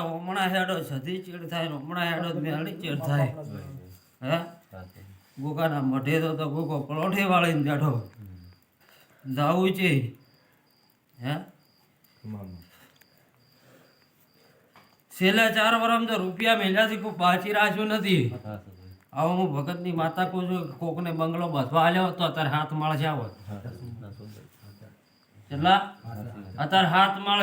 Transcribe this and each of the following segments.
હમણાં હેડો સધી ચીડ થાય ને હમણાં હેડો મેળી ચીડ થાય. હે? ગોગાના મઢે તો તો ગોગો પલોઠે વાળીને બેઠો જાવું છે. હે? છેલ્લા ચાર વર્ષમાં તો રૂપિયા મેલ્યાથી કોઈ પાછી રાખ્યું નથી. આવો હું ભગતની માતા કહું છું કોકને બંગલો બધવા આલ્યો તો અત્યારે હાથ માળ જાવત કેટલા? અત્યારે હાથ માળ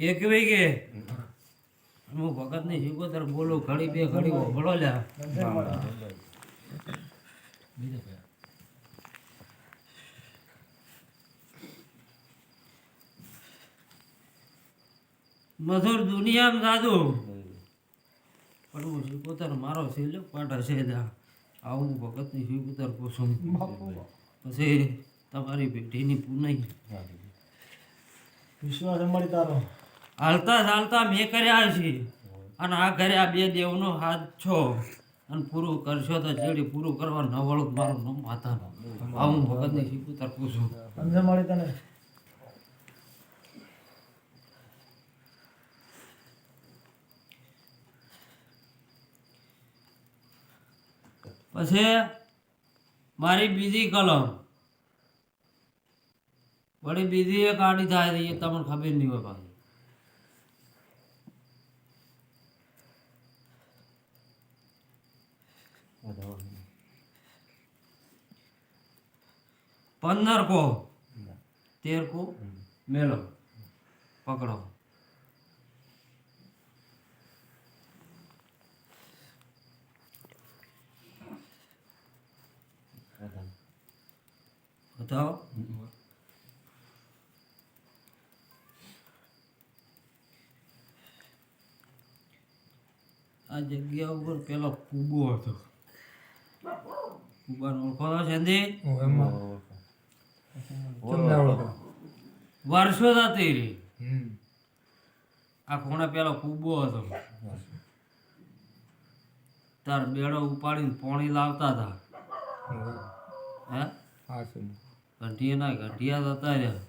એક કે હું ભગતની શીખોતર બોલું, ઘડી બે ઘડી ભળો લ્યા. મધુર દુનિયામાં દાદુ. પણ હું શીખોતર મારો છેલ્લો છે લ્યા. આવું ભગતની શીખોતર પૂછું પછી તમારી પેઢીની પુનઈ. વિશ્વાસ મળી તારો. હાલતા ચાલતા મેં કર્યા છે. અને આ ઘરે આ બે દેવનો હાથ છો. અને પૂરું કરશો તો જેડી પૂરું કરવા નવળું મારું નામ માતાનો. આ હું શીખું તરફું છું સમજે મળી તને? પછી મારી બીજી કલમ. વળી બીજી એક આડી થાય છે એ તમને ખબર નહીં હોય પાછી. પંદર કો. તેર કો. મેલો. પકડો. બતાવો. આ જગ્યા ઉપર પેલો કૂબો હતો. કૂબાનો ઓળખો છે ને? વર્ષો થતી રહી આ ખૂણે પેલો કૂબો હતો. તાર બેડો ઉપાડીને પોણી લાવતા હતા હે? ઘંટીયાના ઘંટિયા હતા રહ્યા.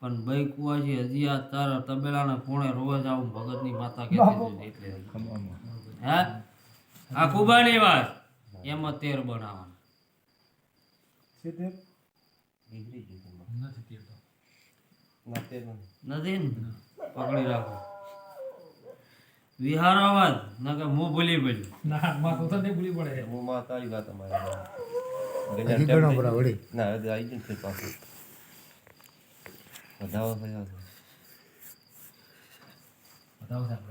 પણ ભાઈ કુવાજી હજી આ તારા તબેલાના ખૂણે રોજ આવું ભગતની માતા કહેતી હતી એટલે. હે? આ કુબાની વાત. એમાં તેર બનાવવાના. સિત્તેર? નથી ને પકડી રાખો. વિહાર અવાજ ના કે મો ભૂલી ભૂલી ના માં તો તને ભૂલી પડે. હું માં તારી વાત અમારી હજી ઘણો બરા વળી. ના હવે આવી ગયું છે પાછું. વધાવો થયા બતાવો સાહેબ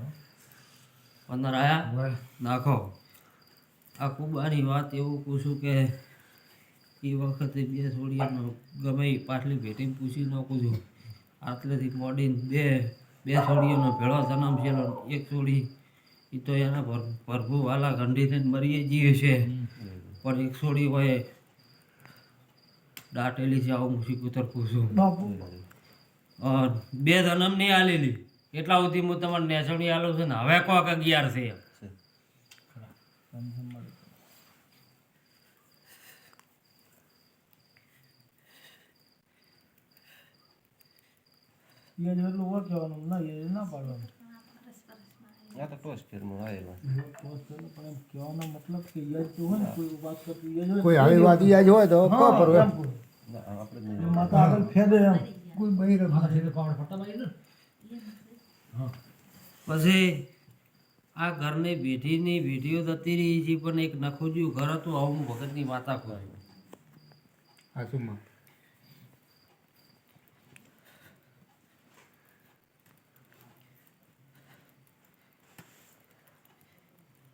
પંદર આયા? નાખો. આ કુબાની વાત એવું પૂછું કે એ વખતે બે છોડીઓનો ગમે એ પાટલી ભેટીને પૂછી નાખું છું આટલેથી મોડીને બે બે છોડીઓનો ભેળો જન્મ છે એક છોડી એ તો એના ભર પ્રભુ વાલા ગંડી થઈને મરીએ જીવે છે. પણ એક છોડી હોય દાટેલી છે આવું હું શીખુતર પૂછું. બે જન્મ નહીં આલેલી. એટલા સુધી હું તમારે નેસડી આલું છું ને હવે કોક અગિયાર છે એ જ એટલું ઓળખવાનું ના એ ના પાડવાનું. આ તો ટોસ ફેરમાં આવેલો. બસ પેલું પણ એમ કહેવાનો મતલબ કે એ તો હોય ને કોઈ વાત કરતું એ હોય કોઈ આવી વાત ઈ હોય તો કો પર એમ કોઈ. ના આપણે જ એ નહીં માતા આગળ ફેદે એમ. કોઈ બહિર પછી આ ઘરની ભેટીની વિધિઓ થતી રહી છે પણ એક નખોજ્યું ઘર હતું આવું ભગતની માતા કહું હાસુમાં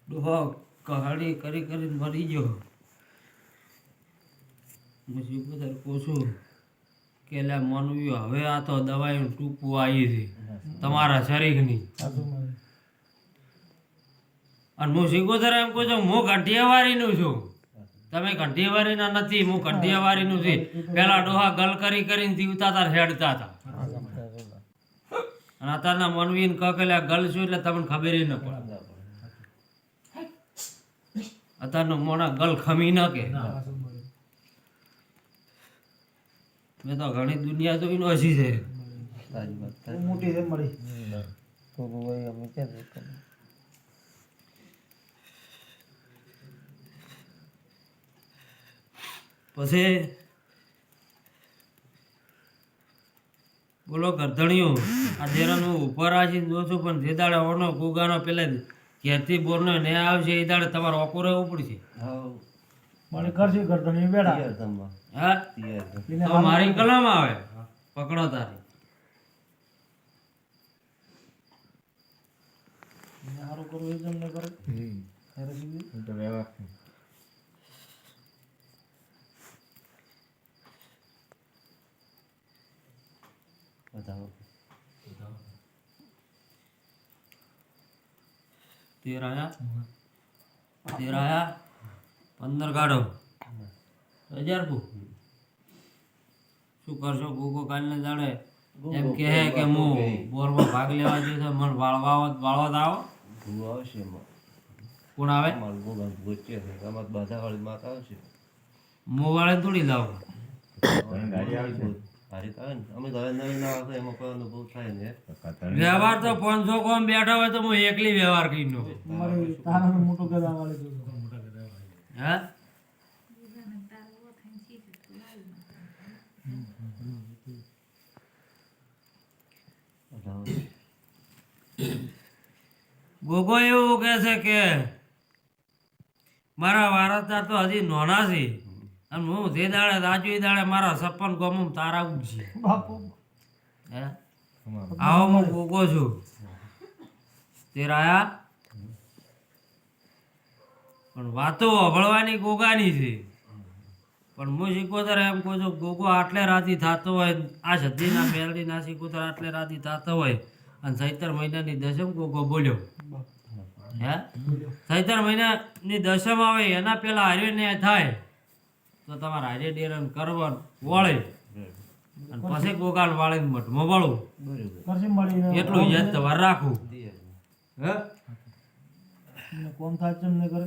ડોહો કહાણી કરી કરીને મરી ગયો. મુસીબત પૂછું કે લે માનવી હવે આ તો દવાઈનું ટૂંકું આવી છે. તમારા શરીરની અને હું શીખોતર એમ કહું છું હું કંઠિયાવારીનું છું. તમે કંઠિયાવારીના નથી હું કંઠિયાવારીનું છે. પેલા ડોહા ગલ કરી કરીને જીવતા હતા હેડતા હતા અને અત્યારના મનવીન કકેલા ગલ છું એટલે તમને ખબર ના પડે. અત્યારનો મોણા ગલ ખમી ન કે. પાછું મળે. મેં તો ઘણી દુનિયા જોઈ હસી છે. મોટી છે મળી. ગોગુભાઈ અમે ક્યાં પછી બોલો ગરધણિયું આ દેરાનું ઉપર આજી દો છું પણ જે દાડે ઓનો ગુગાનો પેલા ઘેરથી બોરનો ને આવશે એ દાડે તમારે ઓકો રહેવું પડશે. મને કરશે ગરદન બેડા. હા? તો મારી કલમ આવે. પકડો તારી. હારું કરવું એ તમને કરે હમ ખરે સીધી. એ તો વ્યવહાર છે. બતાવો. તેર આયા? તેર આયા? પંદર કાઢો. હજાર કુ? શું કરશો? ગોગો કાલને જાણે એમ કહે કે હું બોરમાં ભાગ લેવા જઈશ મને વાળવા વાળવા આવો. ભૂ આવશે કોણ આવે? ગોગા ગોચે બધા વાળી માતા આવશે. હું વાળે થોડી લાવ. ના આવશે એમાં કોઈ અનુભવ થાય ને. વ્યવહાર તો પાંચસો કોમ બેઠા હોય તો હું એકલી વ્યવહાર કરી હે. ગોગો એવું કહે છે કે મારા વારસદાર તો હજી નોના છે. અને હું જે દાડે રાજુ એ દાડે મારા સપન ગમું તારા ઉગશે બાપુ. હે? આવો હું ગોગો છું. તે રાયા પણ વાતો અભળવાની ગોગાની છે. પણ હું શીખોતર એમ કહું છું ગોગો આટલે રાતી થતો હોય આ સદીના મેલડીના શીખોતર આટલે રાતી થતો હોય અને સૈતર મહિનાની દશમ ગોગો બોલ્યો. હે? સૈતર મહિનાની દશમ આવે એના પેલા હારે ન્યાય થાય. તો તમારે હારે ડેરન કરવાનું. વળે. અને પછી ગોગાલ વાળે મઠમાં વળવું એટલું યાદ તમારે રાખવું. હે? કોમ થાય છે એમને કરે